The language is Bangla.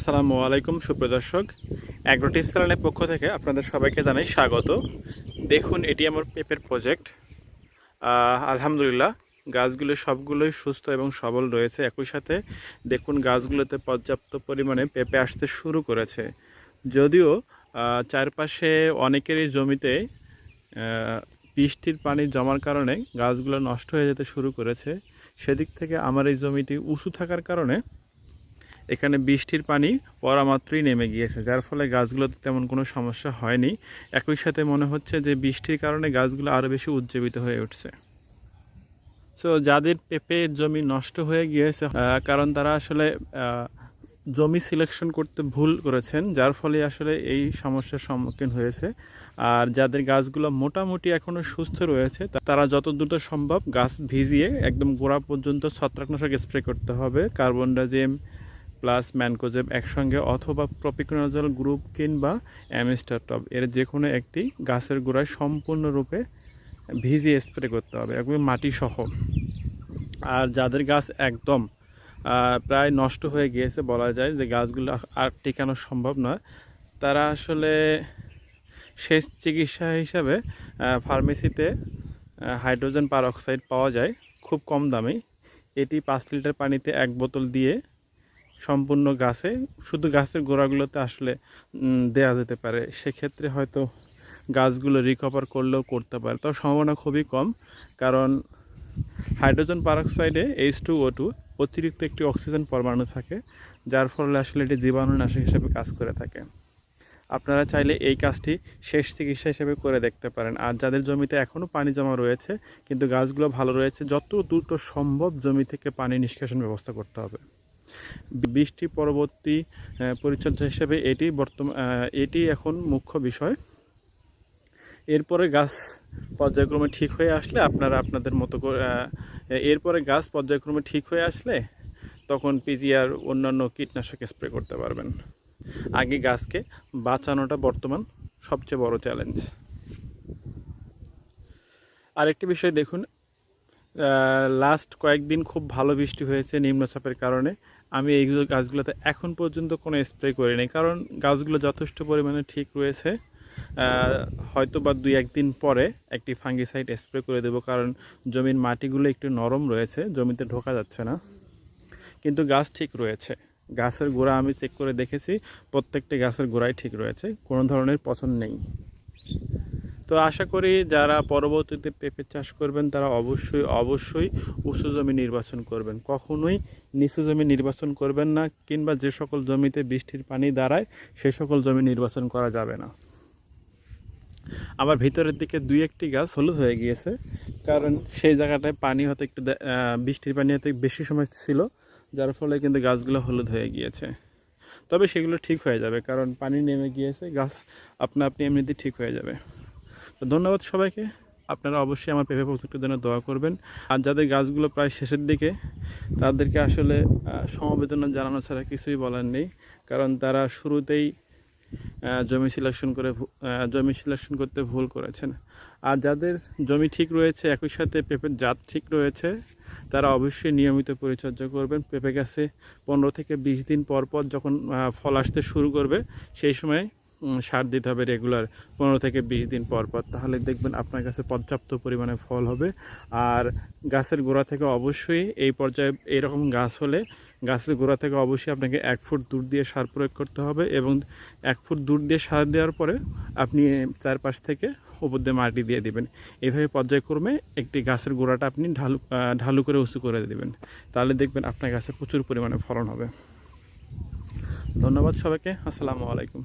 আসসালামু আলাইকুম সুপ্রদর্শক অ্যাগ্রোটিভ চ্যানেলের পক্ষ থেকে আপনাদের সবাইকে জানাই স্বাগত। দেখুন, এটি আমার পেঁপের প্রজেক্ট আলহামদুলিল্লাহ, গাছগুলো সবগুলোই সুস্থ এবং সবল রয়েছে একই সাথে। দেখুন, গাছগুলোতে পর্যাপ্ত পরিমাণে পেঁপে আসতে শুরু করেছে। যদিও চারপাশে অনেকেরই জমিতে বৃষ্টির পানি জমার কারণে গাছগুলো নষ্ট হয়ে যেতে শুরু করেছে। সেদিক থেকে আমার এই জমিটি উঁচু থাকার কারণে এখানে বৃষ্টির পানি পড়া মাত্রই নেমে গিয়েছে, যার ফলে গাছগুলোতে তেমন কোনো সমস্যা হয়নি। একই সাথে মনে হচ্ছে যে বৃষ্টির কারণে গাছগুলো আরও বেশি উজ্জীবিত হয়ে উঠছে। সো যাদের পেঁপে জমি নষ্ট হয়ে গিয়েছে কারণ তারা আসলে জমি সিলেকশন করতে ভুল করেছেন, যার ফলে আসলে এই সমস্যার সম্মুখীন হয়েছে। আর যাদের গাছগুলো মোটামুটি এখনও সুস্থ রয়েছে তারা যত দ্রুত সম্ভব গাছ ভিজিয়ে একদম গোড়া পর্যন্ত ছত্রাকনাশক স্প্রে করতে হবে কার্বন ডাইজেম প্লাস ম্যানকোজেব একসঙ্গে অথবা প্রপিকোনাজল গ্রুপ কিংবা অ্যামিস্টারটপ এর যে কোনো একটি গাছের গোড়ায় সম্পূর্ণরূপে ভিজিয়ে স্প্রে করতে হবে, একদম মাটি সহ আর যাদের গাছ একদম প্রায় নষ্ট হয়ে গিয়েছে, বলা যায় যে গাছগুলো আর টিকানো সম্ভব নয়, তারা আসলে শেষ চিকিৎসা হিসাবে ফার্মেসিতে হাইড্রোজেন পারঅক্সাইড পাওয়া যায়, খুব কম দামে এটি পাঁচ লিটার পানিতে এক বোতল দিয়ে সম্পূর্ণ গাছে, শুধু গাছের গোড়াগুলোতে আসলে দেয়া যেতে পারে। সেক্ষেত্রে হয়তো গাছগুলো রিকভার করলেও করতে পারে। তার সম্ভাবনা খুবই কম, কারণ হাইড্রোজেন পারঅক্সাইডে এইচ টু ও টু অতিরিক্ত একটি অক্সিজেন পরমাণু থাকে, যার ফলে আসলে এটি জীবাণুনাশক হিসেবে কাজ করে থাকে। আপনারা চাইলে এই কাজটি শেষ চিকিৎসা হিসেবে করে দেখতে পারেন। আর যাদের জমিতে এখনও পানি জমা রয়েছে, কিন্তু গাছগুলো ভালো রয়েছে, যত দ্রুত সম্ভব জমি থেকে পানি নিষ্কাশন ব্যবস্থা করতে হবে। বৃষ্টি পরবর্তী পরিচর্যা হিসেবে এটি বর্তমান এটি এখন মুখ্য বিষয়। এরপরে গাছ পর্যায়ক্রমে ঠিক হয়ে আসলে আপনারা আপনাদের মতো এরপরে গাছ পর্যায়ক্রমে ঠিক হয়ে আসলে তখন পিজিআর অন্যান্য কীটনাশক স্প্রে করতে পারবেন। আগে গাছকে বাঁচানোটা বর্তমান সবচেয়ে বড় চ্যালেঞ্জ আরেকটি বিষয় দেখুন লাস্ট কয়েকদিন খুব ভালো বৃষ্টি হয়েছে নিম্নচাপের কারণে। আমি এইগুলো গাছগুলোতে এখন পর্যন্ত কোনো স্প্রে করিনি কারণ গাছগুলো যথেষ্ট পরিমাণে ঠিক রয়েছে। হয়তো বা দুই একদিন পরে একটি ফাঙ্গিসাইড স্প্রে করে দেবো। কারণ জমির মাটিগুলো একটু নরম রয়েছে, জমিতে ঢোকা যাচ্ছে না। কিন্তু গাছ ঠিক রয়েছে। গাছের গোড়া আমি চেক করে দেখেছি, প্রত্যেকটি গাছের গোড়াই ঠিক রয়েছে। কোনো ধরনের পছন্দ নেই। তো আশা করি যারা পরবর্তীতে পেঁপে চাষ করবেন, তারা অবশ্যই অবশ্যই উঁচু জমি নির্বাচন করবেন। কখনোই নিচু জমি নির্বাচন করবেন না, কিংবা যে সকল জমিতে বৃষ্টির পানি দাঁড়ায়, সে সকল জমি নির্বাচন করা যাবে না। আবার ভিতরের দিকে দুই একটি গাছ হলুদ হয়ে গিয়েছে, কারণ সেই জায়গাটায় পানি হয়তো একটু বৃষ্টির পানি হয়তো বেশি সময় ছিল, যার ফলে কিন্তু গাছগুলো হলুদ হয়ে গিয়েছে। তবে সেগুলো ঠিক হয়ে যাবে, কারণ পানি নেমে গিয়েছে, গাছ আপনা আপনি এমনিতেই ঠিক হয়ে যাবে। ধন্যবাদ সবাইকে। আপনারা অবশ্যই আমার পেঁপে প্রজেক্টের জন্য দোয়া করবেন। আর যাদের গাছগুলো প্রায় শেষের দিকে, তাদেরকে আসলে সমবেদনা জানানো ছাড়া কিছুই বলার নেই। কারণ তারা শুরুতেই জমি সিলেকশন করে জমি সিলেকশন করতে ভুল করেছেন। আর যাদের জমি ঠিক রয়েছে, একই সাথে পেঁপের জাত ঠিক রয়েছে, তারা অবশ্যই নিয়মিত পরিচর্যা করবেন। পেঁপে গাছে পনেরো থেকে বিশ দিন পর পর যখন ফল আসতে শুরু করবে, সেই সময় সার দিতে হবে রেগুলার পনেরো থেকে বিশ দিন পর পর, তাহলে দেখবেন আপনার কাছে পর্যাপ্ত পরিমাণে ফল হবে। আর গাছের গোড়া থেকে অবশ্যই এই পর্যায়ে এইরকম গাছ হলে গাছের গোড়া থেকে অবশ্যই আপনাকে এক ফুট দূর দিয়ে সার প্রয়োগ করতে হবে এবং এক ফুট দূর দিয়ে সার দেওয়ার পরে আপনি চারপাশ থেকে উপর দিয়ে মাটি দিয়ে দিবেন। এইভাবে পর্যায়ক্রমে একটি গাছের গোড়াটা আপনি ঢালু ঢালু করে উঁচু করে দেবেন। তাহলে দেখবেন আপনার গাছে প্রচুর পরিমাণে ফলন হবে। ধন্যবাদ সবাইকে, আসসালামু আলাইকুম।